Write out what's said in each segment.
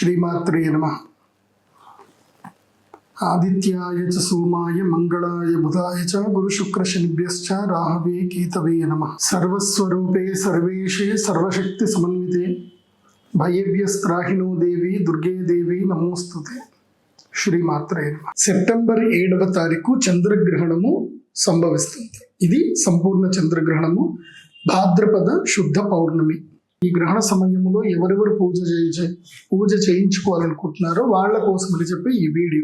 శ్రీమాత్రే నమ ఆదిత్యాయ చ సోమాయ మంగళాయ బుధాయ చ గురుశుక్ర శనిభ్యశ్చ రాహవే కేతవే నమ సర్వస్వరూపే సర్వేషే సర్వశక్తి సమన్వితే భయేభ్యస్త్రాహినో దేవి దుర్గే దేవి నమోస్తుతే శ్రీమాత్రే నమ సెప్టెంబర్ ఏడవ తారీఖు చంద్రగ్రహణము సంభవిస్తుంది ఇది సంపూర్ణ చంద్రగ్రహణము భాద్రపద శుద్ధ పౌర్ణమి ఈ గ్రహణ సమయంలో ఎవరెవరు పూజ చేయించే పూజ చేయించుకోవాలనుకుంటున్నారో వాళ్ళ కోసమని చెప్పి ఈ వీడియో.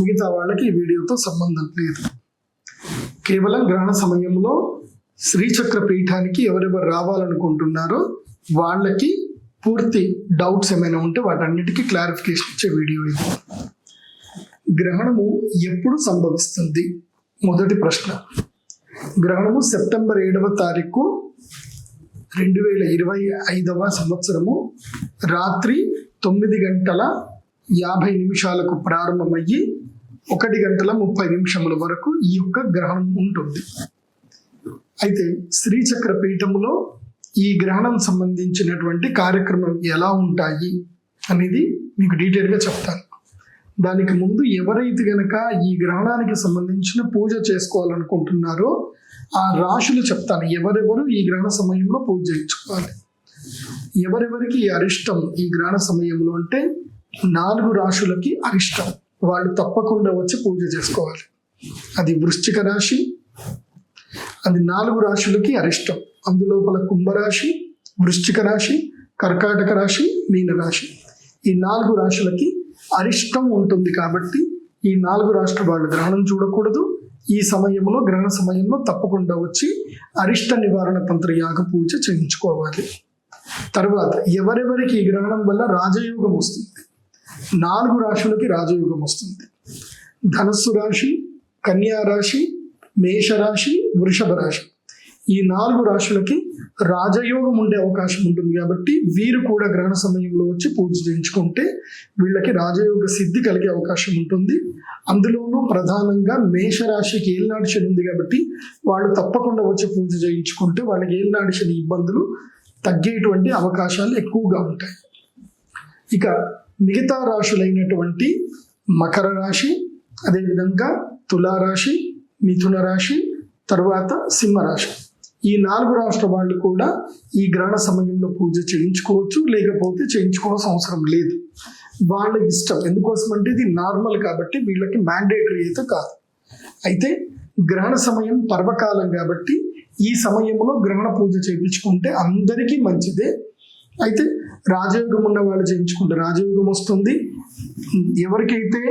మిగతా వాళ్ళకి ఈ వీడియోతో సంబంధం లేదు. కేవలం గ్రహణ సమయంలో శ్రీచక్ర పీఠానికి ఎవరెవరు రావాలనుకుంటున్నారో వాళ్ళకి పూర్తి డౌట్స్ ఏమైనా ఉంటే వాటన్నిటికీ క్లారిఫికేషన్ ఇచ్చే వీడియో ఇది. గ్రహణము ఎప్పుడు సంభవిస్తుంది? మొదటి ప్రశ్న. గ్రహణము సెప్టెంబర్ ఏడవ తారీఖు రెండు వేల ఇరవై ఐదవ సంవత్సరము రాత్రి తొమ్మిది గంటల యాభై నిమిషాలకు ప్రారంభమయ్యి ఒకటి గంటల ముప్పై నిమిషముల వరకు ఈ యొక్క గ్రహణం ఉంటుంది. అయితే శ్రీచక్ర పీఠములో ఈ గ్రహణం సంబంధించినటువంటి కార్యక్రమం ఎలా ఉంటాయి అనేది మీకు డీటెయిల్గా చెప్తాను. దానికి ముందు ఎవరైతే గనక ఈ గ్రహణానికి సంబంధించిన పూజ చేసుకోవాలనుకుంటున్నారో ఆ రాశులు చెప్తాను. ఎవరెవరు ఈ గ్రహణ సమయంలో పూజ చేయించుకోవాలి ఎవరెవరికి ఈ అరిష్టం ఈ గ్రహణ సమయంలో అంటే నాలుగు రాశులకి అరిష్టం. వాళ్ళు తప్పకుండా వచ్చి పూజ చేసుకోవాలి. అది వృశ్చిక రాశి అది నాలుగు రాశులకి అరిష్టం. అందులోపల కుంభరాశి వృశ్చిక రాశి కర్కాటక రాశి మీన రాశి ఈ నాలుగు రాశులకి అరిష్టం ఉంటుంది కాబట్టి ఈ నాలుగు రాష్ట్ర వాళ్ళు గ్రహణం చూడకూడదు. ఈ సమయంలో గ్రహణ సమయంలో తప్పకుండా వచ్చి అరిష్ట నివారణ తంత్ర యాగ పూజ చేయించుకోవాలి. తర్వాత ఎవరెవరికి ఈ గ్రహణం వల్ల రాజయోగం వస్తుంది? నాలుగు రాశులకి రాజయోగం వస్తుంది. ధనస్సు రాశి కన్యా రాశి మేషరాశి వృషభ రాశి. ఈ నాలుగు రాశులకి రాజయోగం ఉండే అవకాశం ఉంటుంది కాబట్టి వీరు కూడా గ్రహణ సమయంలో వచ్చి పూజ చేయించుకుంటే వీళ్ళకి రాజయోగ సిద్ధి కలిగే అవకాశం ఉంటుంది. అందులోనూ ప్రధానంగా మేషరాశికి ఏలినాడు శని ఉంది కాబట్టి వాళ్ళు తప్పకుండా వచ్చి పూజ చేయించుకుంటే వాళ్ళకి ఏలినాడు శని ఇబ్బందులు తగ్గేటువంటి అవకాశాలు ఎక్కువగా ఉంటాయి. ఇక మిగతా రాశులైనటువంటి మకర రాశి అదేవిధంగా తులారాశి మిథున రాశి తర్వాత సింహరాశి. ఈ నాలుగు రాష్ట్ర వాళ్ళు కూడా ఈ గ్రహణ సమయంలో పూజ చేయించుకోవచ్చు లేకపోతే చేయించుకోవాల్సిన అవసరం లేదు. వాళ్ళ ఇష్టం. ఎందుకోసం అంటే ఇది నార్మల్ కాబట్టి వీళ్ళకి మ్యాండేటరీ అయితే కాదు. అయితే గ్రహణ సమయం పర్వకాలం కాబట్టి ఈ సమయంలో గ్రహణ పూజ చేయించుకుంటే అందరికీ మంచిదే. అయితే రాజయోగం ఉన్న వాళ్ళు చేయించుకుంటే రాజయోగం వస్తుంది. ఎవరికైతే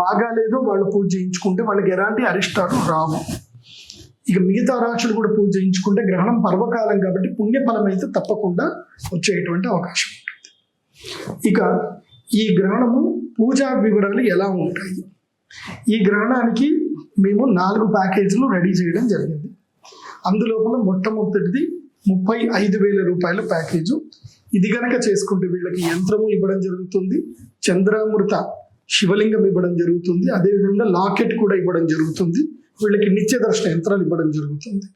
బాగాలేదో వాళ్ళు పూజ చేయించుకుంటే వాళ్ళకి ఎలాంటి అరిష్టాలు రావు. ఇక మిగతా రాశులు కూడా పూజ చేయించుకుంటే గ్రహణం పర్వకాలం కాబట్టి పుణ్యఫలం అయితే తప్పకుండా వచ్చేటువంటి అవకాశం ఉంటుంది. ఇక ఈ గ్రహణము పూజా వివరాలు ఎలా ఉంటాయి? ఈ గ్రహణానికి మేము నాలుగు ప్యాకేజీలు రెడీ చేయడం జరిగింది. అందులోపల మొట్టమొదటిది ముప్పై ఐదు వేల రూపాయల ప్యాకేజు. ఇది గనక చేసుకుంటే వీళ్ళకి యంత్రము ఇవ్వడం జరుగుతుంది చంద్రామృత శివలింగం ఇవ్వడం జరుగుతుంది అదేవిధంగా లాకెట్ కూడా ఇవ్వడం జరుగుతుంది వీళ్ళకి నిత్య దర్శన యంత్రాలు ఇవ్వడం జరుగుతుంది.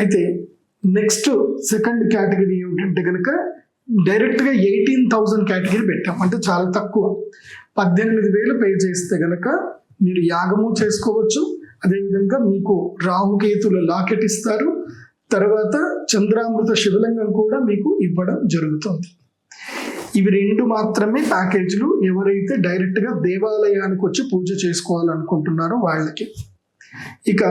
అయితే నెక్స్ట్ సెకండ్ కేటగిరీ ఏమిటంటే కనుక డైరెక్ట్గా ఎయిటీన్ థౌజండ్ కేటగిరీ పెట్టాం. అంటే చాలా తక్కువ. పద్దెనిమిది వేలు పే చేస్తే కనుక మీరు యాగము చేసుకోవచ్చు. అదేవిధంగా మీకు రాహుకేతుల లాకెట్ ఇస్తారు. తర్వాత చంద్రామృత శివలింగం కూడా మీకు ఇవ్వడం జరుగుతుంది. ఇవి రెండు మాత్రమే ప్యాకేజీలు. ఎవరైతే డైరెక్ట్గా దేవాలయానికి వచ్చి పూజ చేసుకోవాలనుకుంటున్నారో వాళ్ళకి. ఇక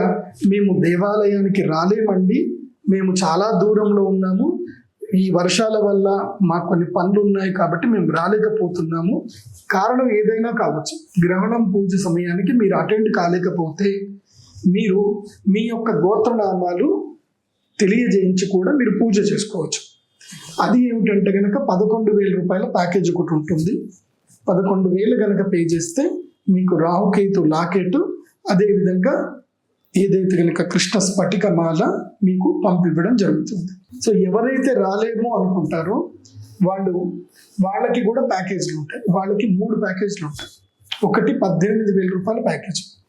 మేము దేవాలయానికి రాలేమండి. మేము చాలా దూరంలో ఉన్నాము. ఈ వర్షాల వల్ల మాకు కొన్ని పనులు ఉన్నాయి కాబట్టి మేము రాలేకపోతున్నాము. కారణం ఏదైనా కావచ్చు. గ్రహణం పూజ సమయానికి మీరు అటెండ్ కాలేకపోతే మీరు మీ యొక్క గోత్రనామాలు తెలియజేయించి కూడా మీరు పూజ చేసుకోవచ్చు. అది ఏమిటంటే కనుక పదకొండు వేల రూపాయల ప్యాకేజ్ ఒకటి ఉంటుంది. పదకొండు వేలు కనుక పే చేస్తే మీకు రాహుకేతు లాకెట్ అదేవిధంగా ఏదైతే కనుక కృష్ణ స్ఫటిక మాల మీకు పంపివ్వడం జరుగుతుంది. సో ఎవరైతే రాలేమో అనుకుంటారో వాళ్ళు వాళ్ళకి కూడా ప్యాకేజీలు ఉంటాయి. వాళ్ళకి మూడు ప్యాకేజీలు ఉంటాయి. ఒకటి పద్దెనిమిది వేల రూపాయల ప్యాకేజ్.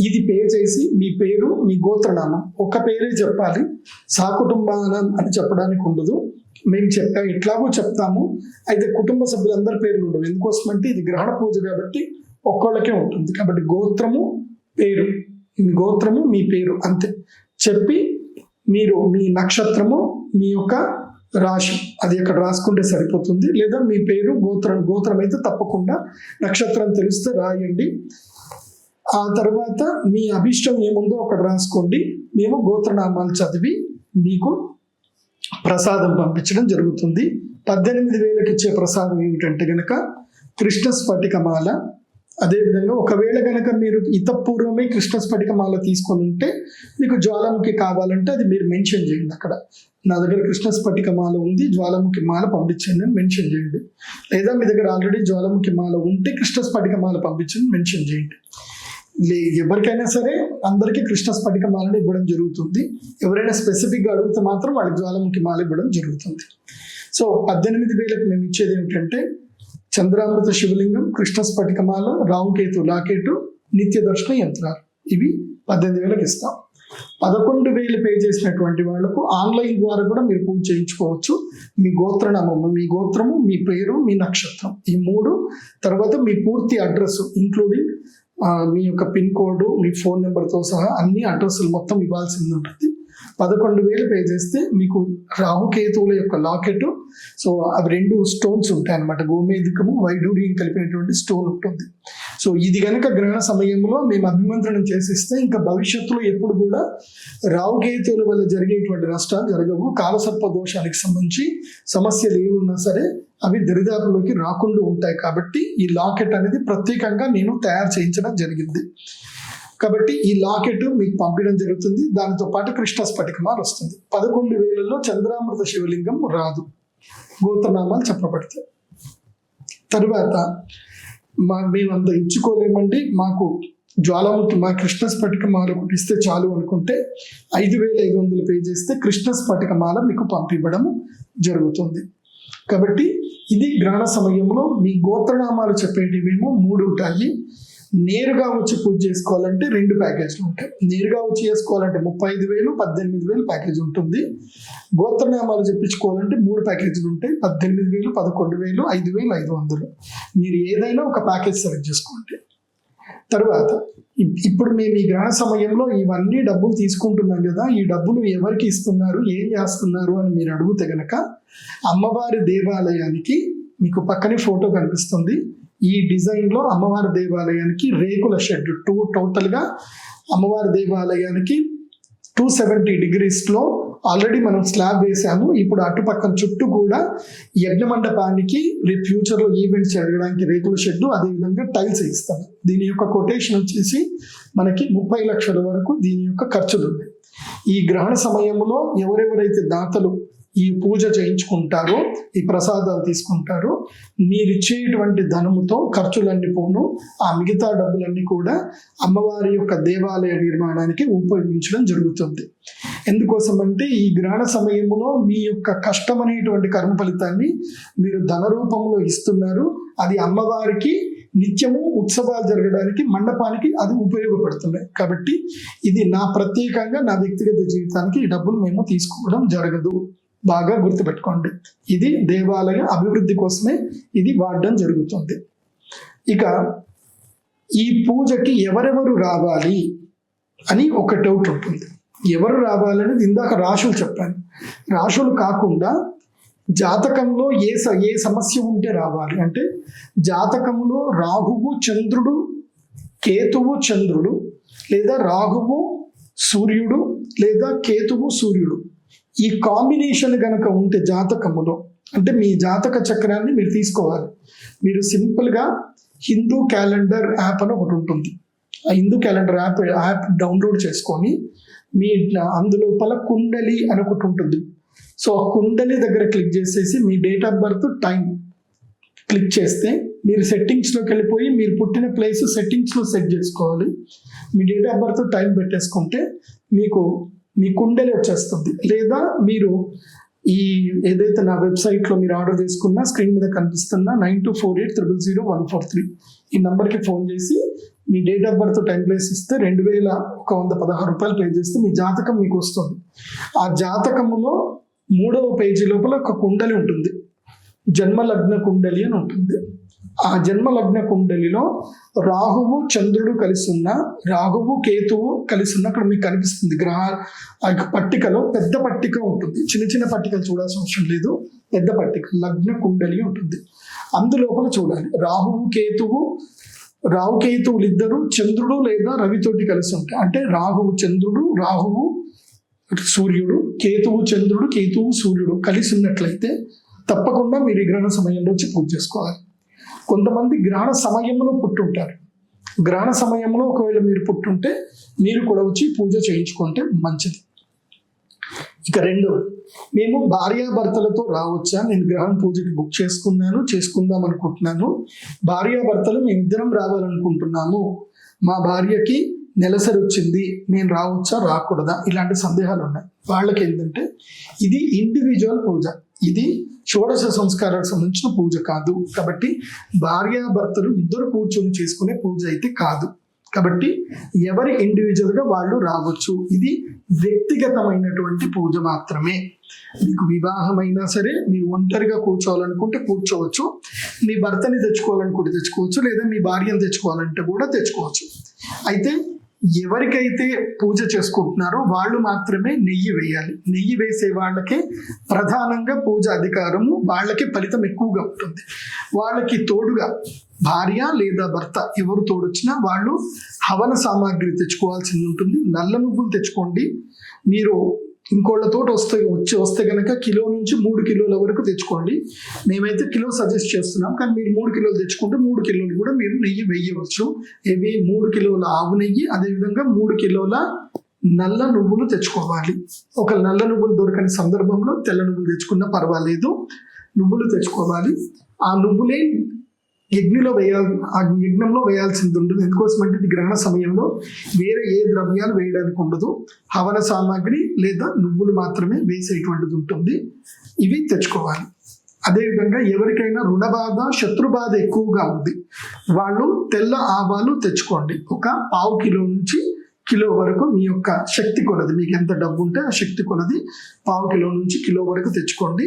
ఇది పే చేసి మీ పేరు మీ గోత్రనామం. ఒక పేరే చెప్పాలి. సాకుటుంబానం అని చెప్పడానికి ఉండదు. మేము చెప్పా ఎట్లాగో చెప్తాము. అయితే కుటుంబ సభ్యులందరి పేర్లు ఉండవు. ఎందుకోసం అంటే ఇది గ్రహణ పూజ కాబట్టి ఒక్కళ్ళకే ఉంటుంది. కాబట్టి గోత్రము పేరు. మీ గోత్రము మీ పేరు అంతే. చెప్పి మీరు మీ నక్షత్రము మీ యొక్క రాశి. అది అక్కడ రాసుకుంటే సరిపోతుంది. లేదా మీ పేరు గోత్రం గోత్రం అయితే తప్పకుండా నక్షత్రం తెలిస్తే రాయండి. ఆ తర్వాత మీ అభిష్టం ఏముందో అక్కడ రాసుకోండి. మేము గోత్రనామాలు చదివి మీకు ప్రసాదం పంపించడం జరుగుతుంది. పద్దెనిమిది వేలకు ఇచ్చే ప్రసాదం ఏమిటంటే కనుక కృష్ణ స్ఫటికమాల. అదేవిధంగా ఒకవేళ కనుక మీరు ఇతపూర్వమే కృష్ణ స్ఫటికమాల తీసుకొని ఉంటే మీకు జ్వాలాముఖి కావాలంటే అది మీరు మెన్షన్ చేయండి అక్కడ. నా దగ్గర కృష్ణ స్ఫటికమాల ఉంది జ్వాలాముఖి మాల పంపించండి అని మెన్షన్ చేయండి. లేదా మీ దగ్గర ఆల్రెడీ జ్వాలాముఖి మాల ఉంటే కృష్ణ స్ఫటికమాల పంపించండి మెన్షన్ చేయండి. లే ఎవరికైనా సరే అందరికీ కృష్ణ స్ఫటిక మాలను ఇవ్వడం జరుగుతుంది. ఎవరైనా స్పెసిఫిక్గా అడిగితే మాత్రం వాళ్ళకి జ్వాలాముఖి మాల ఇవ్వడం జరుగుతుంది. సో పద్దెనిమిది వేలకు మేము ఇచ్చేది ఏమిటంటే చంద్రామృత శివలింగం కృష్ణ స్ఫటికమాల రావుకేతు లాకేటు నిత్య దర్శన యంత్రాలు. ఇవి పద్దెనిమిది వేలకు ఇస్తాం. పదకొండు వేలు పే చేసినటువంటి వాళ్ళకు ఆన్లైన్ ద్వారా కూడా మీరు పూజ చేయించుకోవచ్చు. మీ గోత్రనామము మీ గోత్రము మీ పేరు మీ నక్షత్రం. ఈ మూడు తర్వాత మీ పూర్తి అడ్రస్ ఇంక్లూడింగ్ మీ యొక్క పిన్ కోడ్ మీ ఫోన్ నెంబర్తో సహా అన్ని అడ్రస్లు మొత్తం ఇవ్వాల్సింది ఉంటుంది. పదకొండు వేలు పే చేస్తే మీకు రాహుకేతువుల యొక్క లాకెట్. సో అవి రెండు స్టోన్స్ ఉంటాయి అన్నమాట. గోమేధికము వైడూర్యం కలిపినటువంటి స్టోన్ ఉంటుంది. సో ఇది కనుక గ్రహణ సమయంలో మేము అభిమంత్రణం చేసిస్తే ఇంకా భవిష్యత్తులో ఎప్పుడు కూడా రావుకేతువుల వల్ల జరిగేటువంటి నష్టాలు జరగవు. కాలసర్ప దోషానికి సంబంధించి సమస్యలు ఏమున్నా సరే అవి దరిదాపులోకి రాకుండా ఉంటాయి. కాబట్టి ఈ లాకెట్ అనేది ప్రత్యేకంగా నేను తయారు చేయించడం జరిగింది. కాబట్టి ఈ లాకెట్ మీకు పంపించడం జరుగుతుంది. దానితో పాటు కృష్ణ స్ఫటికమాలు వస్తుంది. పదకొండు వేలలో చంద్రామృత శివలింగం రాదు. గోత్రనామాలు చెప్పబడతాయి. తరువాత మా మేము అంత ఇచ్చుకోలేమండి. మాకు జ్వాలాముఖి మా కృష్ణ స్ఫటికమాల ఒకటి ఇస్తే చాలు అనుకుంటే ఐదు వేల ఐదు వందలు పే చేస్తే కృష్ణ స్ఫటికమాల మీకు పంపివ్వడం జరుగుతుంది. కాబట్టి ఇది గ్రహణ సమయంలో మీ గోత్రనామాలు చెప్పేటివేమో మూడు ఉంటాయి. నేరుగా వచ్చి పూజ చేసుకోవాలంటే రెండు ప్యాకేజీలు ఉంటాయి. నేరుగా వచ్చి చేసుకోవాలంటే ముప్పై ఐదు వేలు పద్దెనిమిది వేలు ప్యాకేజ్ ఉంటుంది. గోత్రనామాలు చెప్పించుకోవాలంటే మూడు ప్యాకేజీలు ఉంటాయి. పద్దెనిమిది వేలు పదకొండు వేలు ఐదు వేలు ఐదు వందలు. మీరు ఏదైనా ఒక ప్యాకేజ్ సెలెక్ట్ చేసుకోండి. తర్వాత ఇప్- ఇప్పుడు మేము ఈ గ్రహణ సమయంలో ఇవన్నీ డబ్బులు తీసుకుంటున్నాం కదా ఈ డబ్బులు ఎవరికి ఇస్తున్నారు ఏం చేస్తున్నారు అని మీరు అడిగితే గనక అమ్మవారి దేవాలయానికి మీకు పక్కనే ఫోటో కనిపిస్తుంది. ఈ డిజైన్లో అమ్మవారి దేవాలయానికి రేకుల షెడ్ టూ టోటల్గా అమ్మవారి దేవాలయానికి టూ సెవెంటీ డిగ్రీస్లో ఆల్రెడీ మనం స్లాబ్ వేసాము ఇప్పుడు అటుపక్కన చుట్టూ కూడా యజ్ఞ మండపానికి రేపు ఫ్యూచర్లో ఈవెంట్స్ జరగడానికి రేకుల షెడ్ అదేవిధంగా టైల్స్ ఇస్తాను దీని యొక్క కొటేషన్ వచ్చేసి మనకి ముప్పై లక్షల వరకు దీని యొక్క ఖర్చులు ఉన్నాయి. ఈ గ్రహణ సమయంలో ఎవరెవరైతే దాతలు ఈ పూజ చేయించుకుంటారో ఈ ప్రసాదాలు తీసుకుంటారో. మీరు ఇచ్చేటువంటి ధనముతో ఖర్చులన్నీ పోను ఆ మిగతా డబ్బులన్నీ కూడా అమ్మవారి యొక్క దేవాలయ నిర్మాణానికి ఉపయోగించడం జరుగుతుంది. ఎందుకోసం అంటే ఈ గ్రహణ సమయంలో మీ యొక్క కష్టం అనేటువంటి కర్మ ఫలితాన్ని మీరు ధన రూపంలో ఇస్తున్నారు. అది అమ్మవారికి నిత్యము ఉత్సవాలు జరగడానికి మండపానికి అది ఉపయోగపడుతున్నాయి కాబట్టి ఇది నా ప్రత్యేకంగా నా వ్యక్తిగత జీవితానికి ఈ డబ్బులు మేము తీసుకోవడం జరగదు. బాగా గుర్తుపెట్టుకోండి. ఇది దేవాలయ అభివృద్ధి కోసమే ఇది వాడడం జరుగుతుంది. ఇక ఈ పూజకి ఎవరెవరు రావాలి అని ఒక డౌట్ ఉంటుంది. ఎవరు రావాలనేది ఇందాక రాశులు చెప్పాను రాశులు కాకుండా జాతకంలో ఏ స ఏ సమస్య ఉంటే రావాలి. అంటే జాతకంలో రాహువు చంద్రుడు కేతువు చంద్రుడు లేదా రాహువు సూర్యుడు లేదా కేతువు సూర్యుడు. ఈ కాంబినేషన్ కనుక ఉంటే జాతకములో అంటే మీ జాతక చక్రాన్ని మీరు తీసుకోవాలి. మీరు సింపుల్గా హిందూ క్యాలెండర్ యాప్ అని ఒకటి ఉంటుంది. ఆ Hindu calendar app app download చేసుకొని మీ అందులోపల కుండలి అని ఒకటి ఉంటుంది. సో ఆ కుండలి దగ్గర క్లిక్ చేసేసి మీ date of birth time click చేస్తే మీరు సెట్టింగ్స్లోకి వెళ్ళిపోయి మీరు పుట్టిన ప్లేస్ సెట్టింగ్స్లో సెట్ చేసుకోవాలి. మీ డేట్ ఆఫ్ బర్త్ టైం పెట్టేసుకుంటే మీకు మీ కుండలే వచ్చేస్తుంది. లేదా మీరు ఈ ఏదైతే నా వెబ్సైట్లో మీరు ఆర్డర్ చేసుకున్నా స్క్రీన్ మీద కనిపిస్తున్న nine two four eight triple zero one four three ఈ నెంబర్కి ఫోన్ చేసి మీ date of birth time place ఇస్తే రెండు వేల ఒక వంద పదహారు రూపాయలు పే చేస్తే మీ జాతకం మీకు వస్తుంది. ఆ జాతకములో మూడవ పేజీ లోపల ఒక కుండలి ఉంటుంది. జన్మలగ్న కుండలి అని ఉంటుంది. ఆ జన్మ లగ్న కుండలిలో రాహువు చంద్రుడు కలిసి ఉన్న రాహువు కేతువు కలిసి ఉన్న అక్కడ మీకు కనిపిస్తుంది. గ్రహ ఆ పట్టికలో పెద్ద పట్టిక ఉంటుంది. చిన్న చిన్న పట్టికలు చూడాల్సిన అవసరం లేదు. పెద్ద పట్టిక లగ్న కుండలి ఉంటుంది. అందులోపల చూడాలి. రాహువు కేతువు రాహు కేతువులు ఇద్దరు చంద్రుడు లేదా రవితోటి కలిసి ఉంటాయి. అంటే రాహువు చంద్రుడు రాహువు సూర్యుడు కేతువు చంద్రుడు కేతువు సూర్యుడు కలిసి ఉన్నట్లయితే తప్పకుండా మీరు ఈ గ్రహణ సమయంలో వచ్చి పూజ చేసుకోవాలి. కొంతమంది గ్రహణ సమయంలో పుట్టుంటారు. గ్రహణ సమయంలో ఒకవేళ మీరు పుట్టుంటే మీరు కూడా వచ్చి పూజ చేయించుకుంటే మంచిది. ఇక రెండు మేము భార్యాభర్తలతో రావచ్చా? నేను గ్రహణ పూజకి బుక్ చేసుకున్నాను చేసుకుందాం అనుకుంటున్నాను. భార్యాభర్తలు మేమిద్దరం రావాలనుకుంటున్నాము. మా భార్యకి నెలసరి వచ్చింది నేను రావచ్చా రాకూడదా? ఇలాంటి సందేహాలు ఉన్నాయి వాళ్ళకి ఏంటంటే ఇది ఇండివిజువల్ పూజ. ఇది షోడశ సంస్కారాలకు సంబంధించిన పూజ కాదు. కాబట్టి భార్యాభర్తలు ఇద్దరు కూర్చొని చేసుకునే పూజ అయితే కాదు. కాబట్టి ఎవరి ఇండివిజువల్గా వాళ్ళు రావచ్చు. ఇది వ్యక్తిగతమైనటువంటి పూజ మాత్రమే. మీకు వివాహమైనా సరే మీరు ఒంటరిగా కూర్చోవాలనుకుంటే కూర్చోవచ్చు. మీ భర్తని తెచ్చుకోవాలనుకుంటే తెచ్చుకోవచ్చు. లేదా మీ భార్యను తెచ్చుకోవాలంటే కూడా తెచ్చుకోవచ్చు. అయితే ఎవరికైతే పూజ చేసుకుంటున్నారో వాళ్ళు మాత్రమే నెయ్యి వేయాలి. నెయ్యి వేసే వాళ్ళకే ప్రధానంగా పూజ అధికారము వాళ్ళకి ఫలితం ఎక్కువగా ఉంటుంది. వాళ్ళకి తోడుగా భార్య లేదా భర్త ఎవరు తోడొచ్చినా వాళ్ళు హవన సామాగ్రి తెచ్చుకోవాల్సి ఉంటుంది. నల్ల నువ్వులు తెచ్చుకోండి. మీరు ఇంకోళ్ళతో వస్తే వచ్చి వస్తే కనుక కిలో నుంచి మూడు కిలోల వరకు తెచ్చుకోండి. మేమైతే కిలో సజెస్ట్ చేస్తున్నాం. కానీ మీరు మూడు కిలోలు తెచ్చుకుంటే మూడు కిలోలు కూడా మీరు నెయ్యి వేయవచ్చు. ఇవి మూడు కిలోల ఆవు నెయ్యి అదేవిధంగా మూడు కిలోల నల్ల నువ్వులు తెచ్చుకోవాలి. ఒక నల్ల నువ్వులు దొరకని సందర్భంలో తెల్ల నువ్వులు తెచ్చుకున్నా పర్వాలేదు. నువ్వులు తెచ్చుకోవాలి. ఆ నువ్వులే యజ్ఞలో వేయాలి ఆ యజ్ఞంలో వేయాల్సింది ఉంటుంది. ఎందుకోసం అంటే ఇది గ్రహణ సమయంలో వేరే ఏ ద్రవ్యాలు వేయడానికి ఉండదు. హవన సామాగ్రి లేదా నువ్వులు మాత్రమే వేసేటువంటిది ఉంటుంది. ఇవి తెచ్చుకోవాలి. అదేవిధంగా ఎవరికైనా రుణ బాధ శత్రు బాధ ఎక్కువగా ఉంది. వాళ్ళు తెల్ల ఆవాలు తెచ్చుకోండి. ఒక పావు కిలో నుంచి కిలో వరకు మీ యొక్క శక్తి కొలది. మీకు ఎంత డబ్బు ఉంటే ఆ శక్తి కొలది. పావు కిలో నుంచి కిలో వరకు తెచ్చుకోండి.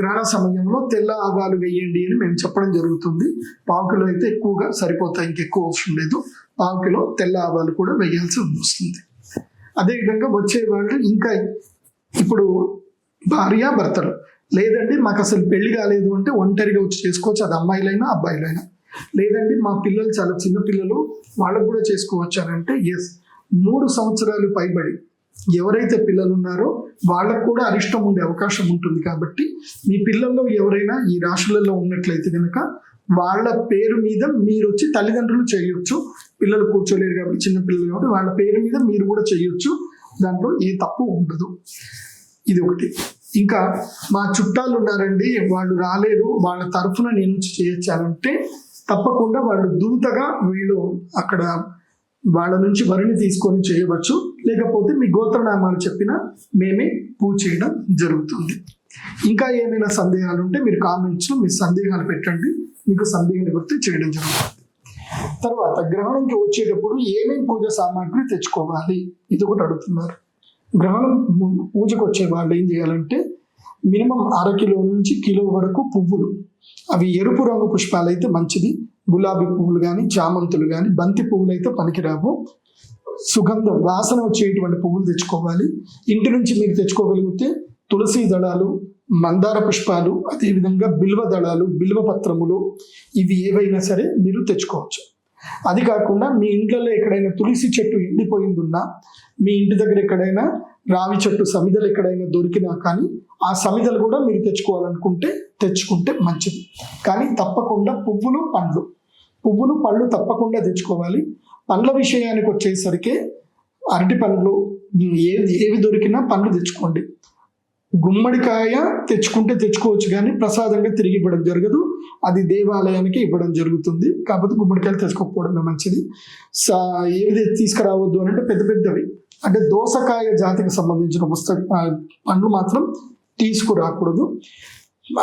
గ్రహణ సమయంలో తెల్ల ఆవాలు వేయండి అని మేము చెప్పడం జరుగుతుంది. పావు కిలో అయితే ఎక్కువగా సరిపోతాయి. ఇంకెక్కువ అవసరం లేదు. పావు కిలో తెల్ల ఆవాలు కూడా వేయాల్సి వస్తుంది. అదేవిధంగా వచ్చే వాళ్ళు ఇంకా ఇప్పుడు భార్య భర్తలు. లేదండి మాకు అసలు పెళ్ళి కాలేదు అంటే ఒంటరిగా వచ్చి చేసుకోవచ్చు. అది అమ్మాయిలైనా అబ్బాయిలైనా. లేదండి మా పిల్లలు చాలా చిన్న పిల్లలు వాళ్ళకు కూడా చేసుకోవచ్చు అని అంటే ఎస్ మూడు సంవత్సరాలు పైబడి ఎవరైతే పిల్లలు ఉన్నారో వాళ్ళకు కూడా అరిష్టం ఉండే అవకాశం ఉంటుంది కాబట్టి మీ పిల్లల్లో ఎవరైనా ఈ రాశులలో ఉన్నట్లయితే కనుక వాళ్ళ పేరు మీద మీరు వచ్చి తల్లిదండ్రులు చేయొచ్చు. పిల్లలు కూర్చోలేరు కాబట్టి చిన్న పిల్లలు కాబట్టి వాళ్ళ పేరు మీద మీరు కూడా చేయొచ్చు. దాంట్లో ఏ తప్పు ఉండదు. ఇది ఒకటి. ఇంకా మా చుట్టాలు ఉన్నారండి వాళ్ళు రాలేరు. వాళ్ళ తరఫున నేను వచ్చి చేయొచ్చానంటే తప్పకుండా వాళ్ళు దూతగా వీళ్ళు అక్కడ వాళ్ళ నుంచి వరిని తీసుకొని చేయవచ్చు. లేకపోతే మీ గోత్రనామాలు చెప్పినా మేమే పూజ చేయడం జరుగుతుంది. ఇంకా ఏమైనా సందేహాలు ఉంటే మీరు కామెంట్స్లో మీ సందేహాలు పెట్టండి. మీకు సందేహ నివృత్తి చేయడం జరుగుతుంది. తర్వాత గ్రహణంకి వచ్చేటప్పుడు ఏమేమి పూజ సామాగ్రి తెచ్చుకోవాలి? ఇది ఒకటి అడుగుతున్నారు. గ్రహణం పూజకు వచ్చే వాళ్ళు ఏం చేయాలంటే మినిమం అర కిలో నుంచి కిలో వరకు పువ్వులు. అవి ఎరుపు రంగు పుష్పాలు అయితే మంచిది. గులాబీ పువ్వులు కానీ చామంతులు కానీ బంతి పువ్వులు అయితే పనికిరావు. సుగంధం వాసన వచ్చేటువంటి పువ్వులు తెచ్చుకోవాలి. ఇంటి నుంచి మీరు తెచ్చుకోగలిగితే తులసి దళాలు మందార పుష్పాలు అదేవిధంగా బిల్వ దళాలు బిల్వ పత్రములు ఇవి ఏవైనా సరే మీరు తెచ్చుకోవచ్చు. అది కాకుండా మీ ఇంట్లో ఎక్కడైనా తులసి చెట్టు ఎండిపోయింది ఉన్నా మీ ఇంటి దగ్గర ఎక్కడైనా రావి చెట్టు సమిదలు ఎక్కడైనా దొరికినా కానీ ఆ సమిదలు కూడా మీరు తెచ్చుకోవాలనుకుంటే తెచ్చుకుంటే మంచిది. కానీ తప్పకుండా పువ్వులు పండ్లు. పువ్వులు పళ్ళు తప్పకుండా తెచ్చుకోవాలి. పండ్ల విషయానికి వచ్చేసరికి అరటి పండ్లు ఏవి ఏవి దొరికినా పండ్లు తెచ్చుకోండి. గుమ్మడికాయ తెచ్చుకుంటే తెచ్చుకోవచ్చు కానీ ప్రసాదంగా తిరిగి ఇవ్వడం జరగదు. అది దేవాలయానికి ఇవ్వడం జరుగుతుంది. కాకపోతే గుమ్మడికాయలు తెచ్చుకోకపోవడమే మంచిది. సా ఏవి తీసుకురావద్దు అని అంటే పెద్ద పెద్దవి. అంటే దోసకాయ జాతికి సంబంధించిన పుస్తక పండ్లు మాత్రం తీసుకురాకూడదు.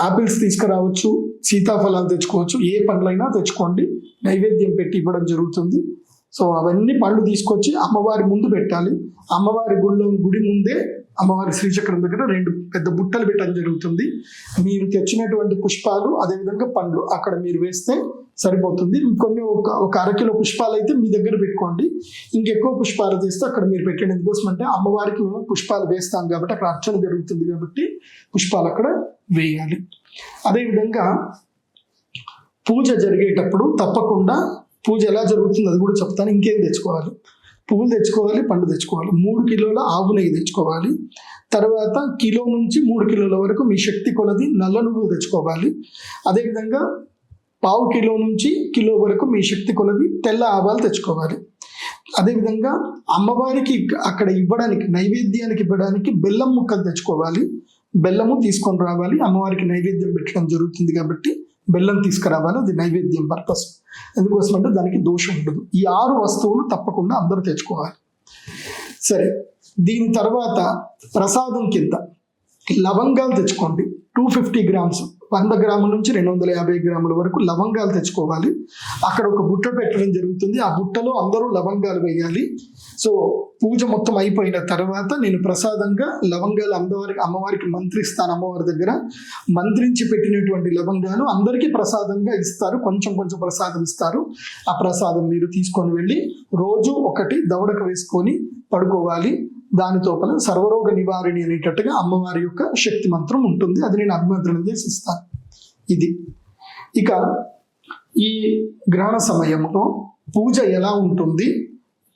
ఆపిల్స్ తీసుకురావచ్చు సీతాఫలాలు తెచ్చుకోవచ్చు ఏ పండ్లైనా తెచ్చుకోండి. నైవేద్యం పెట్టి ఇవ్వడం జరుగుతుంది. సో అవన్నీ పళ్ళు తీసుకొచ్చి అమ్మవారి ముందు పెట్టాలి. అమ్మవారి గుడిలో గుడి ముందే అమ్మవారి శ్రీచక్రం దగ్గర రెండు పెద్ద బుట్టలు పెట్టడం జరుగుతుంది. మీరు తెచ్చినటువంటి పుష్పాలు అదేవిధంగా పండ్లు అక్కడ మీరు వేస్తే సరిపోతుంది. కొన్ని ఒక ఒక అరకిలో పుష్పాలు అయితే మీ దగ్గర పెట్టుకోండి. ఇంకెక్కువ పుష్పాలు తీస్తే అక్కడ మీరు పెట్టండి. ఎందుకోసం అంటే అమ్మవారికి మేము పుష్పాలు వేస్తాం కాబట్టి అక్కడ అర్చన జరుగుతుంది కాబట్టి పుష్పాలు అక్కడ వేయాలి. అదేవిధంగా పూజ జరిగేటప్పుడు తప్పకుండా పూజ ఎలా జరుగుతుంది అది కూడా చెప్తాను. ఇంకేం తెచ్చుకోవాలి? పువ్వులు తెచ్చుకోవాలి పండు తెచ్చుకోవాలి. మూడు కిలోల ఆవు నెయ్యి తెచ్చుకోవాలి. తర్వాత కిలో నుంచి మూడు కిలోల వరకు మీ శక్తి కొలది నల్ల నువ్వులు తెచ్చుకోవాలి. అదేవిధంగా పావు కిలో నుంచి కిలో వరకు మీ శక్తి కొలది తెల్ల ఆవాలు తెచ్చుకోవాలి. అదేవిధంగా అమ్మవారికి అక్కడ ఇవ్వడానికి నైవేద్యానికి ఇవ్వడానికి బెల్లం ముక్కలు తెచ్చుకోవాలి. బెల్లము తీసుకొని రావాలి. అమ్మవారికి నైవేద్యం పెట్టడం జరుగుతుంది కాబట్టి బెల్లం తీసుకురావాలి. అది నైవేద్యం పర్పస్. ఎందుకోసం అంటే దానికి దోషం ఉండదు. ఈ ఆరు వస్తువులు తప్పకుండా అందరూ తెచ్చుకోవాలి. సరే దీని తర్వాత ప్రసాదం కింద లవంగాలు తెచ్చుకోండి. టూ ఫిఫ్టీ గ్రామ్స్ వంద గ్రాముల నుంచి రెండు వందల యాభై గ్రాముల వరకు లవంగాలు తెచ్చుకోవాలి. అక్కడ ఒక బుట్ట పెట్టడం జరుగుతుంది. ఆ బుట్టలో అందరూ లవంగాలు వేయాలి. సో పూజ మొత్తం అయిపోయిన తర్వాత నేను ప్రసాదంగా లవంగాలు అమ్మవారికి అమ్మవారికి మంత్రిస్తాను అమ్మవారి దగ్గర. మంత్రించి పెట్టినటువంటి లవంగాలు అందరికీ ప్రసాదంగా ఇస్తారు. కొంచెం కొంచెం ప్రసాదం ఇస్తారు. ఆ ప్రసాదం మీరు తీసుకొని వెళ్ళి రోజు ఒకటి దవడకు వేసుకొని పడుకోవాలి. దానితోపల సర్వరోగ నివారిణి అనేటట్టుగా అమ్మవారి యొక్క శక్తి మంత్రం ఉంటుంది. అది నేను అభిమంత్రణం చేసి ఇస్తాను ఇది. ఇక ఈ గ్రహణ సమయంలో పూజ ఎలా ఉంటుంది?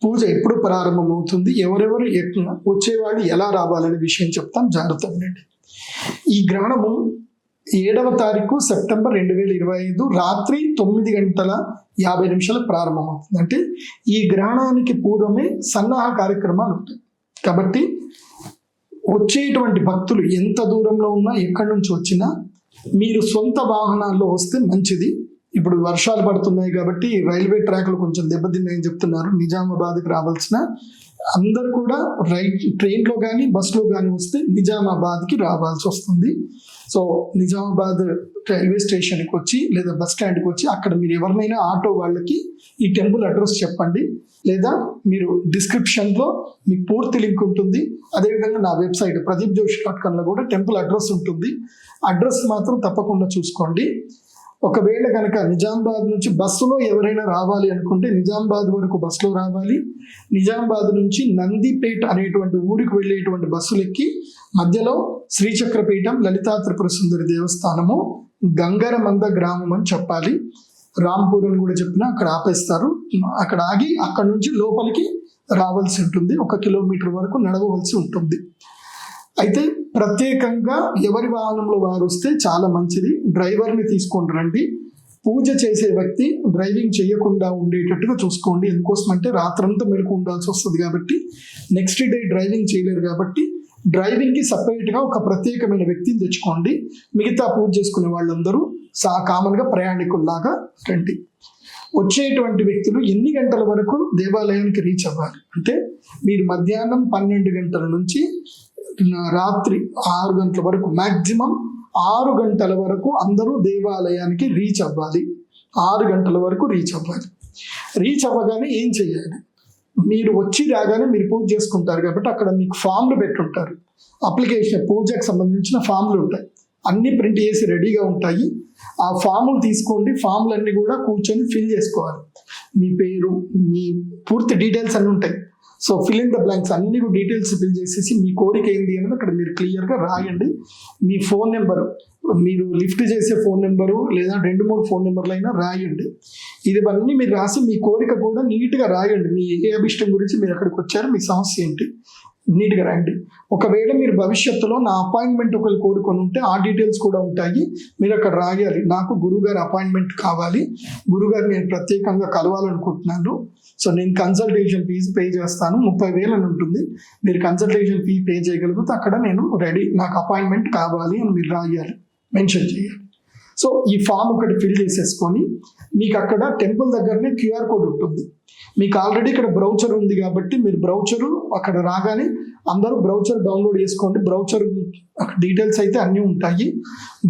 పూజ ఎప్పుడు ప్రారంభమవుతుంది? ఎవరెవరు వచ్చేవాళ్ళు ఎలా రావాలనే విషయం చెప్తాం జాగ్రత్త వినండి. ఈ గ్రహణము ఏడవ తారీఖు సెప్టెంబర్ రెండు వేల ఇరవై ఐదు రాత్రి తొమ్మిది గంటల యాభై నిమిషాలు ప్రారంభమవుతుంది. అంటే ఈ గ్రహణానికి పూర్వమే సన్నాహ కార్యక్రమాలు ఉంటాయి. కాబట్టి వచ్చేటువంటి భక్తులు ఎంత దూరంలో ఉన్నా ఎక్కడి నుంచి వచ్చినా మీరు సొంత వాహనాల్లో వస్తే మంచిది. ఇప్పుడు వర్షాలు పడుతున్నాయి కాబట్టి రైల్వే ట్రాక్లు కొంచెం దెబ్బతిన్నాయని చెప్తున్నారు. నిజామాబాద్కి రావాల్సిన అందరు కూడా రైట్ ట్రైన్లో కానీ బస్సులో కానీ వస్తే నిజామాబాద్కి రావాల్సి వస్తుంది. సో నిజామాబాద్ రైల్వే స్టేషన్కి వచ్చి లేదా బస్ స్టాండ్కి వచ్చి అక్కడ మీరు ఎవరినైనా ఆటో వాళ్ళకి ఈ టెంపుల్ అడ్రస్ చెప్పండి. లేదా మీరు డిస్క్రిప్షన్లో మీకు పూర్తి లింక్ ఉంటుంది. అదేవిధంగా నా వెబ్సైట్ ప్రదీప్ జోషి డాట్ కామ్లో కూడా టెంపుల్ అడ్రస్ ఉంటుంది. అడ్రస్ మాత్రం తప్పకుండా చూసుకోండి. ఒకవేళ కనుక నిజామాబాద్ నుంచి బస్సులో ఎవరైనా రావాలి అనుకుంటే నిజామాబాద్ వరకు బస్సులో రావాలి. నిజామాబాద్ నుంచి నందిపేట అనేటువంటి ఊరికి వెళ్ళేటువంటి బస్సులు ఎక్కి మధ్యలో శ్రీచక్రపీఠం లలితా త్రిపుర సుందరి దేవస్థానము గంగరమంద గ్రామం అని చెప్పాలి. రాంపూర్ అని కూడా చెప్పిన అక్కడ ఆపేస్తారు. అక్కడ ఆగి అక్కడ నుంచి లోపలికి రావాల్సి ఉంటుంది. ఒక కిలోమీటర్ వరకు నడవవలసి ఉంటుంది. అయితే ప్రత్యేకంగా ఎవరి వాహనంలో వారు వస్తే చాలా మంచిది. డ్రైవర్ని తీసుకొని రండి. పూజ చేసే వ్యక్తి డ్రైవింగ్ చేయకుండా ఉండేటట్టుగా చూసుకోండి. ఎందుకోసమంటే రాత్రంతా మెలకు ఉండాల్సి వస్తుంది కాబట్టి నెక్స్ట్ డే డ్రైవింగ్ చేయలేరు కాబట్టి డ్రైవింగ్కి సపరేట్గా ఒక ప్రత్యేకమైన వ్యక్తిని తెచ్చుకోండి. మిగతా పూజ చేసుకునే వాళ్ళందరూ సా కామన్గా ప్రయాణికుల్లాగా రండి. వచ్చేటువంటి వ్యక్తులు ఎన్ని గంటల వరకు దేవాలయానికి రీచ్ అవ్వాలి? అంటే మీరు మధ్యాహ్నం పన్నెండు గంటల నుంచి రాత్రి ఆరు గంటల వరకు మ్యాక్సిమం ఆరు గంటల వరకు అందరూ దేవాలయానికి రీచ్ అవ్వాలి. ఆరు గంటల వరకు రీచ్ అవ్వాలి. రీచ్ అవ్వగానే ఏం చేయాలి? మీరు వచ్చి రాగానే మీరు పూజ చేసుకుంటారు కాబట్టి అక్కడ మీకు ఫామ్లు పెట్టుంటారు. అప్లికేషన్ పూజకు సంబంధించిన ఫామ్లు ఉంటాయి. అన్ని ప్రింట్ చేసి రెడీగా ఉంటాయి. ఆ ఫాములు తీసుకోండి. ఫామ్లన్నీ కూడా కూర్చొని ఫిల్ చేసుకోవాలి. మీ పేరు మీ పూర్తి డీటెయిల్స్ అన్నీ ఉంటాయి. So fill in the blanks అన్ని డీటెయిల్స్ ఫిల్ చేసేసి మీ కోరిక ఏంది అనేది అక్కడ మీరు క్లియర్గా రాయండి. మీ ఫోన్ నెంబరు మీరు లిఫ్ట్ చేసే ఫోన్ నెంబరు లేదా రెండు మూడు ఫోన్ నెంబర్లు అయినా రాయండి. ఇవన్నీ మీరు రాసి మీ కోరిక కూడా నీట్గా రాయండి. మీ ఏ అభిష్టం గురించి మీరు అక్కడికి వచ్చారు మీ సమస్య ఏంటి నీట్గా రాయండి. ఒకవేళ మీరు భవిష్యత్తులో నా అపాయింట్మెంట్ ఒకరు కోరుకొని ఉంటే ఆ డీటెయిల్స్ కూడా ఉంటాయి. మీరు అక్కడ రాయాలి. నాకు గురుగారి అపాయింట్మెంట్ కావాలి. గురుగారు నేను ప్రత్యేకంగా కలవాలనుకుంటున్నాను. సో నేను కన్సల్టేషన్ ఫీజు పే చేస్తాను. ముప్పై వేలు అని ఉంటుంది. మీరు కన్సల్టేషన్ ఫీ పే చేయగలిగితే అక్కడ నేను రెడీ నాకు అపాయింట్మెంట్ కావాలి అని మీరు రాయాలి. మెన్షన్ చేయాలి. సో ఈ ఫామ్ ఒకటి ఫిల్ చేసేసుకొని మీకు అక్కడ టెంపుల్ దగ్గరనే క్యూఆర్ కోడ్ ఉంటుంది. మీకు ఆల్రెడీ ఇక్కడ బ్రౌచర్ ఉంది కాబట్టి మీరు బ్రౌచరు అక్కడ రాగానే అందరూ బ్రౌచర్ డౌన్లోడ్ చేసుకోండి. బ్రౌచర్ డీటెయిల్స్ అయితే అన్నీ ఉంటాయి.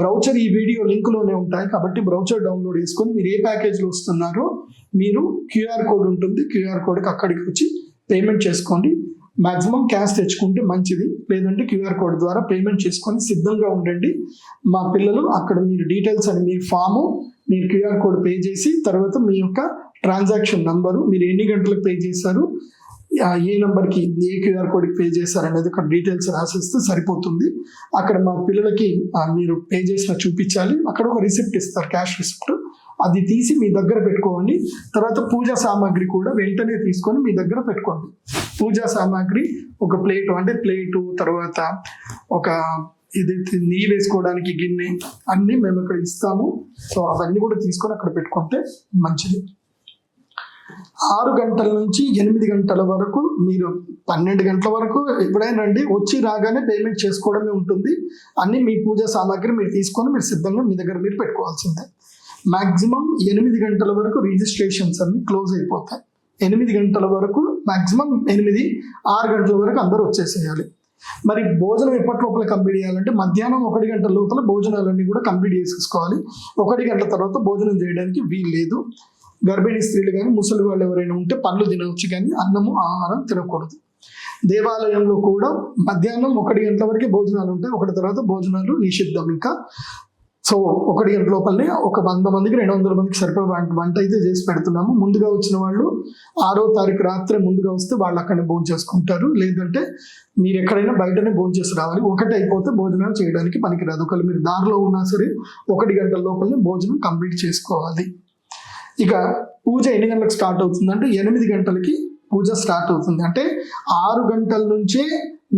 బ్రౌచర్ ఈ వీడియో లింక్లోనే ఉంటాయి కాబట్టి బ్రౌచర్ డౌన్లోడ్ చేసుకొని మీరు ఏ ప్యాకేజ్లో వస్తున్నారో మీరు క్యూఆర్ కోడ్ ఉంటుంది క్యూఆర్ కోడ్కి అక్కడికి వచ్చి పేమెంట్ చేసుకోండి. మాక్సిమం క్యాష్ తెచ్చుకుంటే మంచిది. లేదంటే క్యూఆర్ కోడ్ ద్వారా పేమెంట్ చేసుకొని సిద్ధంగా ఉండండి. మా పిల్లలు అక్కడ మీరు డీటెయిల్స్ అని మీ ఫాము మీరు క్యూఆర్ కోడ్ పే చేసి తర్వాత మీ యొక్క ట్రాన్సాక్షన్ నంబరు మీరు ఎన్ని గంటలకు పే చేశారు ఏ నెంబర్కి ఏ క్యూఆర్ కోడ్కి పే చేశారు అనేది అక్కడ డీటెయిల్స్ రాసిస్తే సరిపోతుంది. అక్కడ మా పిల్లలకి మీరు పే చేసిన చూపించాలి. అక్కడ ఒక రిసిప్ట్ ఇస్తారు క్యాష్ రిసిప్ట్ అది తీసి మీ దగ్గర పెట్టుకోండి. తర్వాత పూజా సామాగ్రి కూడా వెంటనే తీసుకొని మీ దగ్గర పెట్టుకోండి. పూజా సామాగ్రి ఒక ప్లేట్ అంటే ప్లేటు తర్వాత ఒక ఇది నీళ్ళు వేసుకోవడానికి గిన్నె అన్నీ మేము ఇక్కడ ఇస్తాము. సో అవన్నీ కూడా తీసుకొని అక్కడ పెట్టుకుంటే మంచిది. ఆరు గంటల నుంచి ఎనిమిది గంటల వరకు మీరు పన్నెండు గంటల వరకు ఎప్పుడైనా రండి. వచ్చి రాగానే పేమెంట్ చేసుకోవడమే ఉంటుంది. అన్ని మీ పూజా సామాగ్రి మీరు తీసుకొని మీరు సిద్ధంగా మీ దగ్గర మీరు పెట్టుకోవాల్సిందే. మ్యాక్సిమం ఎనిమిది గంటల వరకు రిజిస్ట్రేషన్స్ అన్ని క్లోజ్ అయిపోతాయి. ఎనిమిది గంటల వరకు మ్యాక్సిమం ఎనిమిది ఆరు గంటల వరకు అందరూ వచ్చేసేయాలి. మరి భోజనం ఎప్పటి లోపల కంప్లీట్ చేయాలంటే మధ్యాహ్నం ఒకటి గంటల లోపల భోజనాలన్నీ కూడా కంప్లీట్ చేసేసుకోవాలి. ఒకటి గంటల తర్వాత భోజనం చేయడానికి వీలు లేదు. గర్భిణీ స్త్రీలు కానీ ముసలి వాళ్ళు ఎవరైనా ఉంటే పండ్లు తినవచ్చు కానీ అన్నము ఆహారం తినకూడదు. దేవాలయంలో కూడా మధ్యాహ్నం ఒకటి గంటల వరకే భోజనాలు ఉంటాయి. ఒకటి తర్వాత భోజనాలు నిషిద్ధం ఇంకా. సో ఒకటి గంట లోపలనే ఒక వంద మందికి రెండు వందల మందికి సరిపడ వంట వంట అయితే చేసి పెడుతున్నాము. ముందుగా వచ్చిన వాళ్ళు ఆరో తారీఖు రాత్రే ముందుగా వస్తే వాళ్ళు అక్కడనే భోజనం చేసుకుంటారు. లేదంటే మీరు ఎక్కడైనా బయటనే భోజనం చేసి రావాలి. ఒకటి అయిపోతే భోజనం చేయడానికి పనికిరాదు. ఒకవేళ మీరు దారిలో ఉన్నా సరే ఒకటి గంటల లోపలనే భోజనం కంప్లీట్ చేసుకోవాలి. ఇక పూజ ఎన్ని గంటలకు స్టార్ట్ అవుతుందంటే ఎనిమిది గంటలకి పూజ స్టార్ట్ అవుతుంది. అంటే ఆరు గంటల నుంచే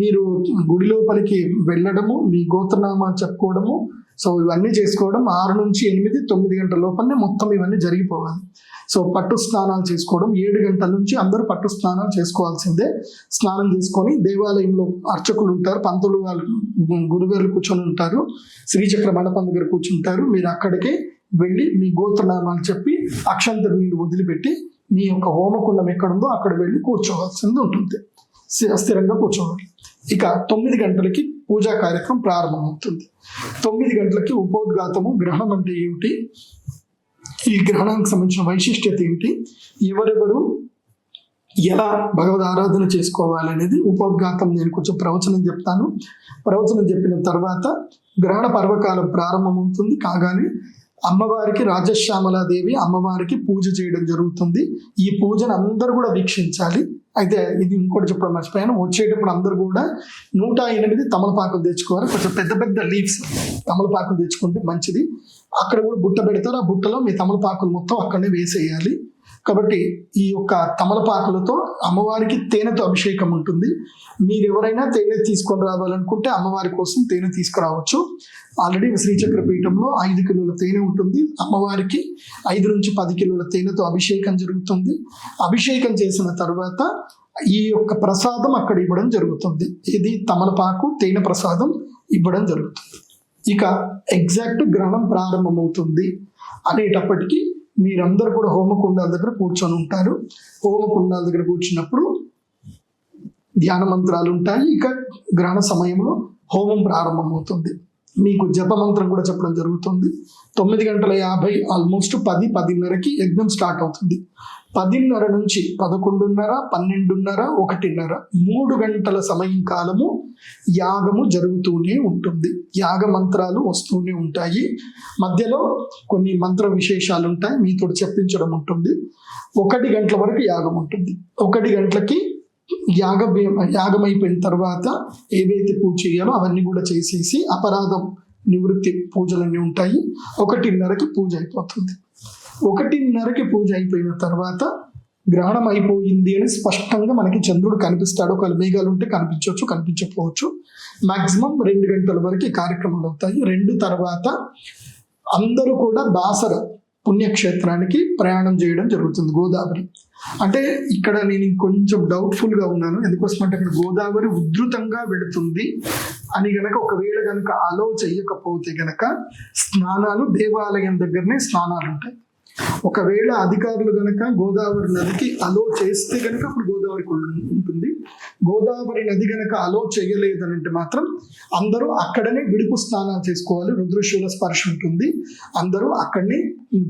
మీరు గుడి లోపలికి వెళ్ళడము మీ గోత్రనామా చెప్పుకోవడము సో ఇవన్నీ చేసుకోవడం ఆరు నుంచి ఎనిమిది తొమ్మిది గంటల లోపలనే మొత్తం ఇవన్నీ జరిగిపోవాలి. సో పట్టు స్నానాలు చేసుకోవడం ఏడు గంటల నుంచి అందరూ పట్టు స్నానాలు చేసుకోవాల్సిందే. స్నానం చేసుకొని దేవాలయంలో అర్చకులు ఉంటారు పంతులు వాళ్ళు గురుగారు కూర్చొని ఉంటారు శ్రీచక్ర మండపం దగ్గర కూర్చుంటారు. మీరు అక్కడికి వెళ్ళి మీ గోత్రనామాలు చెప్పి అక్షంతర నీళ్ళు వదిలిపెట్టి మీ యొక్క హోమకుండం ఎక్కడుందో అక్కడ వెళ్ళి కూర్చోవాల్సింది ఉంటుంది. స్థిరంగా కూర్చోవాలి. ఇక తొమ్మిది గంటలకి పూజా కార్యక్రమం ప్రారంభమవుతుంది. తొమ్మిది గంటలకి ఉపోద్ఘాతము గ్రహణం అంటే ఏమిటి? ఈ గ్రహణానికి సంబంధించిన వైశిష్ట్యత ఏంటి? ఎవరెవరు ఎలా భగవద్ ఆరాధన చేసుకోవాలి అనేది ఉపోద్ఘాతం నేను కొంచెం ప్రవచనం చెప్తాను. ప్రవచనం చెప్పిన తర్వాత గ్రహణ పర్వకాలం ప్రారంభమవుతుంది. కాగానే అమ్మవారికి రాజశ్యామలాదేవి అమ్మవారికి పూజ చేయడం జరుగుతుంది. ఈ పూజను అందరూ కూడా వీక్షించాలి. అయితే ఇది ఇంకోటి చెప్పడం మర్చిపోయాను. వచ్చేటప్పుడు అందరూ కూడా నూట ఎనిమిది తమలపాకులు తెచ్చుకోవాలి. కొంచెం పెద్ద పెద్ద లీవ్స్ తమలపాకులు తెచ్చుకుంటే మంచిది. అక్కడ కూడా బుట్ట పెడతారు. ఆ బుట్టలో మీ తమలపాకులు మొత్తం అక్కడనే వేసేయాలి. కాబట్టి ఈ యొక్క తమలపాకులతో అమ్మవారికి తేనెతో అభిషేకం ఉంటుంది. మీరు ఎవరైనా తేనె తీసుకొని రావాలనుకుంటే అమ్మవారి కోసం తేనె తీసుకురావచ్చు. ఆల్రెడీ శ్రీచక్ర పీఠంలో ఐదు కిలోల తేనె ఉంటుంది. అమ్మవారికి ఐదు నుంచి పది కిలోల తేనెతో అభిషేకం జరుగుతుంది. అభిషేకం చేసిన తర్వాత ఈ యొక్క ప్రసాదం అక్కడ ఇవ్వడం జరుగుతుంది. ఇది తమలపాకు తేనె ప్రసాదం ఇవ్వడం జరుగుతుంది. ఇక ఎగ్జాక్ట్ గ్రహణం ప్రారంభమవుతుంది అనేటప్పటికీ మీరందరూ కూడా హోమకుండాల దగ్గర కూర్చొని ఉంటారు. హోమకుండాల దగ్గర కూర్చున్నప్పుడు ధ్యాన మంత్రాలు ఉంటాయి. ఇక గ్రహణ సమయంలో హోమం ప్రారంభమవుతుంది. మీకు జపమంత్రం కూడా చెప్పడం జరుగుతుంది. తొమ్మిది గంటల యాభై ఆల్మోస్ట్ పది పదిన్నరకి యజ్ఞం స్టార్ట్ అవుతుంది. పదిన్నర నుంచి పదకొండున్నర పన్నెండున్నర ఒకటిన్నర మూడు గంటల సమయం కాలము యాగము జరుగుతూనే ఉంటుంది. యాగ మంత్రాలు వస్తూనే ఉంటాయి. మధ్యలో కొన్ని మంత్ర విశేషాలు ఉంటాయి. మీతో చెప్పించడం ఉంటుంది. ఒకటి గంటల వరకు యాగం ఉంటుంది. ఒకటి గంటలకి యాగ యాగం అయిపోయిన తర్వాత ఏవైతే పూజ చేయాలో అవన్నీ కూడా చేసేసి అపరాధం నివృత్తి పూజలన్నీ ఉంటాయి. ఒకటిన్నరకి పూజ అయిపోతుంది. ఒకటిన్నరకి పూజ అయిపోయిన తర్వాత గ్రహణం అయిపోయింది అని స్పష్టంగా మనకి చంద్రుడు కనిపిస్తాడు. ఒకవేళ మేఘాలు ఉంటే కనిపించవచ్చు కనిపించకపోవచ్చు. మాక్సిమం రెండు గంటల వరకు కార్యక్రమాలు అవుతాయి. రెండు తర్వాత అందరూ కూడా బాసర పుణ్యక్షేత్రానికి ప్రయాణం చేయడం జరుగుతుంది గోదావరి. అంటే ఇక్కడ నేను ఇంకొంచెం డౌట్ఫుల్గా ఉన్నాను. ఎందుకోసం అంటే అక్కడ గోదావరి ఉధృతంగా వెళుతుంది అని గనక ఒకవేళ గనక అలో చెయ్యకపోతే గనక స్నానాలు దేవాలయం దగ్గరనే స్నానాలు ఉంటాయి. ఒకవేళ అధికారులు గనక గోదావరి నదికి అలో చేస్తే గనక అప్పుడు గోదావరి కొండ ఉంటుంది. గోదావరి నది గనక అలో చేయలేదనంటే మాత్రం అందరూ అక్కడనే విడుపు స్నానాలు చేసుకోవాలి. రుద్రశూల స్పర్శ ఉంటుంది. అందరూ అక్కడనే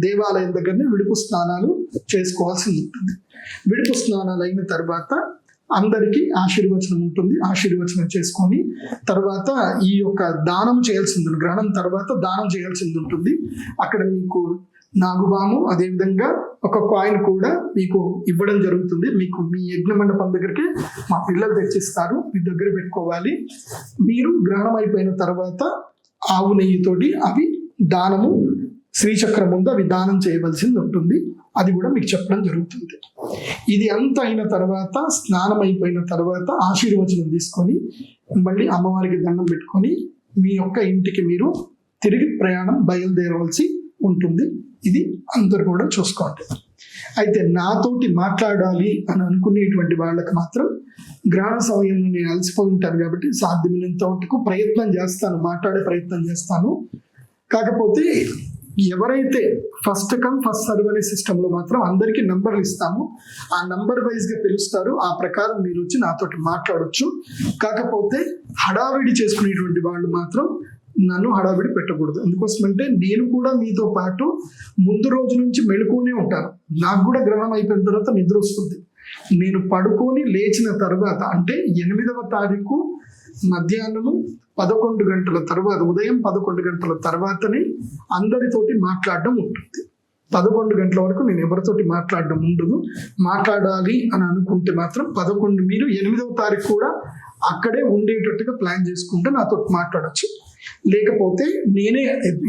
దేవాలయం దగ్గరనే విడుపు స్నానాలు చేసుకోవాల్సి ఉంటుంది. విడుపు స్నానాలు అయిన తర్వాత అందరికీ ఆశీర్వచనం ఉంటుంది. ఆశీర్వచనం చేసుకొని తర్వాత ఈ యొక్క దానం చేయాల్సి ఉంటుంది. గ్రహణం తర్వాత దానం చేయాల్సింది ఉంటుంది. అక్కడ మీకు నాగుబాము అదేవిధంగా ఒక కాయిన్ కూడా మీకు ఇవ్వడం జరుగుతుంది. మీకు మీ యజ్ఞ మండపం దగ్గరికి మా పిల్లలు తెచ్చిస్తారు. మీ దగ్గర పెట్టుకోవాలి. మీరు గ్రహణం అయిపోయిన తర్వాత ఆవు నెయ్యితోటి అవి దానము శ్రీచక్రం ముందు అవి దానం చేయవలసింది ఉంటుంది. అది కూడా మీకు చెప్పడం జరుగుతుంది. ఇది అంత అయిన తర్వాత స్నానం అయిపోయిన తర్వాత ఆశీర్వచనం తీసుకొని మళ్ళీ అమ్మవారికి దండం పెట్టుకొని మీ యొక్క ఇంటికి మీరు తిరిగి ప్రయాణం బయలుదేరవలసి ఉంటుంది. ఇది అందరు కూడా చూసుకోండి అయితే నాతోటి మాట్లాడాలి అని అనుకునేటువంటి వాళ్ళకి మాత్రం గ్రహణ సమయంలో నేను అలసిపోయి ఉంటాను కాబట్టి సాధ్యమైనంత వరకు ప్రయత్నం చేస్తాను మాట్లాడే ప్రయత్నం చేస్తాను. కాకపోతే ఎవరైతే ఫస్ట్ కమ్ ఫస్ట్ సర్వ్ అనే సిస్టంలో మాత్రం అందరికీ నంబర్లు ఇస్తాము. ఆ నంబర్ వైజ్గా పిలుస్తారు. ఆ ప్రకారం మీరు వచ్చి నాతోటి మాట్లాడొచ్చు. కాకపోతే హడావిడి చేసుకునేటువంటి వాళ్ళు మాత్రం నన్ను హడావిడి పెట్టకూడదు. ఎందుకోసమంటే నేను కూడా మీతో పాటు ముందు రోజు నుంచి మెలుకునే ఉంటాను. నాకు కూడా గ్రహణం అయిపోయిన తర్వాత నిద్ర వస్తుంది. నేను పడుకొని లేచిన తర్వాత అంటే ఎనిమిదవ తారీఖు మధ్యాహ్నము పదకొండు గంటల తర్వాత ఉదయం పదకొండు గంటల తర్వాతనే అందరితోటి మాట్లాడడం ఉంటుంది. పదకొండు గంటల వరకు నేను ఎవరితోటి మాట్లాడడం ఉండదు. మాట్లాడాలి అని అనుకుంటే మాత్రం పదకొండు మీరు ఎనిమిదవ తారీఖు కూడా అక్కడే ఉండేటట్టుగా ప్లాన్ చేసుకుంటే నాతో మాట్లాడొచ్చు. లేకపోతే నేనే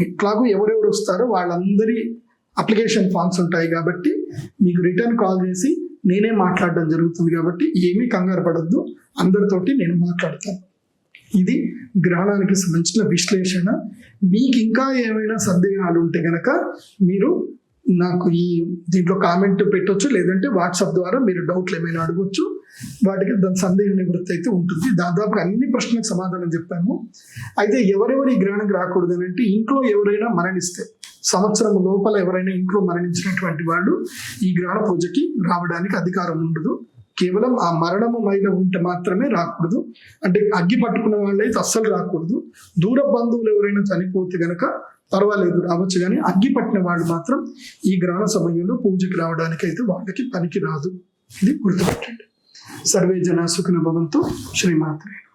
ఎట్లాగో ఎవరెవరు వస్తారో వాళ్ళందరి అప్లికేషన్ ఫామ్స్ ఉంటాయి కాబట్టి మీకు రిటర్న్ కాల్ చేసి నేనే మాట్లాడడం జరుగుతుంది కాబట్టి ఏమీ కంగారు పడద్దు. అందరితోటి నేను మాట్లాడతాను. ఇది గ్రహణానికి సంబంధించిన విశ్లేషణ. మీకు ఇంకా ఏమైనా సందేహాలు ఉంటే గనక మీరు నాకు ఈ దీంట్లో కామెంట్ పెట్టొచ్చు లేదంటే వాట్సాప్ ద్వారా మీరు డౌట్లు ఏమైనా అడగొచ్చు. వాటికి దాని సందేహ నివృత్తి అయితే ఉంటుంది. దాదాపు అన్ని ప్రశ్నలకు సమాధానం చెప్పాము. అయితే ఎవరెవరు ఈ గ్రహణకు రాకూడదు అని అంటే ఇంట్లో ఎవరైనా మరణిస్తే సంవత్సరం లోపల ఎవరైనా ఇంట్లో మరణించినటువంటి వాళ్ళు ఈ గ్రహణ పూజకి రావడానికి అధికారం ఉండదు. కేవలం ఆ మరణము మైల ఉంటే మాత్రమే రాకూడదు. అంటే అగ్గి పట్టుకున్న వాళ్ళైతే అస్సలు రాకూడదు. దూర బంధువులు ఎవరైనా చనిపోతే గనక పర్వాలేదు రావచ్చు కానీ అగ్గి పట్టిన వాళ్ళు మాత్రం ఈ గ్రహణ సమయంలో పూజకి రావడానికి అయితే వాళ్ళకి పనికి రాదు. ఇది గుర్తుపెట్టండి. ಸರ್ವೇ ಜನ ಸುಖಿನ ಭವಂತು ಶ್ರೀಮಾತ್ರೆ.